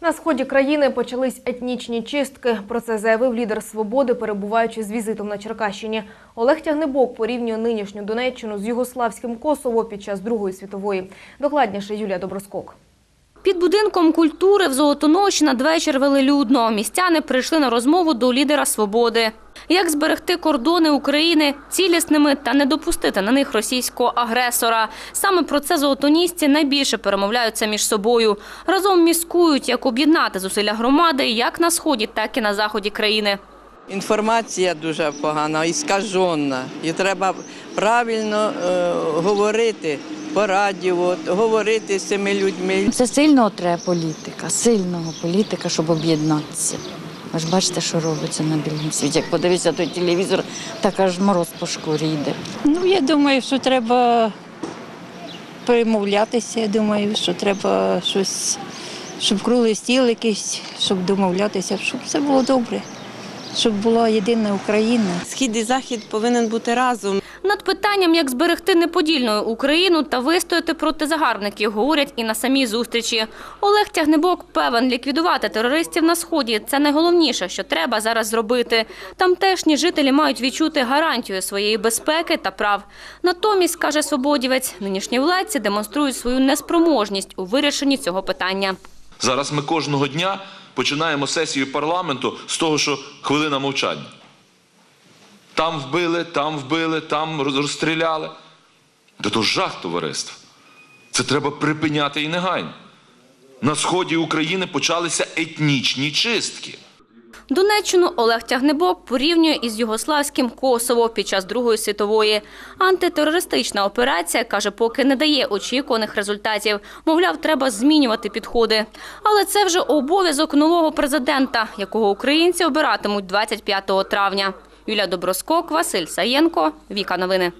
На сході країни почались етнічні чистки. Про це заявив лідер свободи, перебуваючи з візитом на Черкащині. Олег Тягнебок порівнює нинішню Донеччину з югославським Косово під час Другої світової. Докладніше Юлія Доброскок. Під будинком культури в Золотоноші надвечір велелюдно. Містяни прийшли на розмову до лідера свободи. Як зберегти кордони України цілісними та не допустити на них російського агресора? Саме про це золотонісці найбільше перемовляються між собою. Разом міскують, як об'єднати зусилля громади як на сході, так і на заході країни. Інформація дуже погана, іскажена. І треба правильно е, говорити по радіо, говорити з цими людьми. Це сильного треба політика, сильного політика, щоб об'єднатися. Ви ж бачите, що робиться на білому світі. Як подивитися той телевізор, так аж мороз по шкурі йде. Ну, я думаю, що треба перемовлятися. Я думаю, що треба щось, щоб круглий стіл якийсь, щоб домовлятися, щоб все було добре, щоб була єдина Україна. Схід і захід повинен бути разом. Над питанням, як зберегти неподільною Україну та вистояти проти загарбників, говорять і на самій зустрічі. Олег Тягнебок певен, ліквідувати терористів на сході це найголовніше, що треба зараз зробити. Тамтешні жителі мають відчути гарантію своєї безпеки та прав. Натомість, каже свободівець, нинішні владці демонструють свою неспроможність у вирішенні цього питання. Зараз ми кожного дня починаємо сесію парламенту з того, що хвилина мовчання. Там вбили, там вбили, там розстріляли. Та то жах товариства. Це треба припиняти і негайно. На сході України почалися етнічні чистки. Донеччину Олег Тягнебок порівнює із югославським Косово під час Другої світової. Антитерористична операція, каже, поки не дає очікуваних результатів. Мовляв, треба змінювати підходи. Але це вже обов'язок нового президента, якого українці обиратимуть 25 травня. Юлія Доброскок, Василь Саєнко, Віка Новини.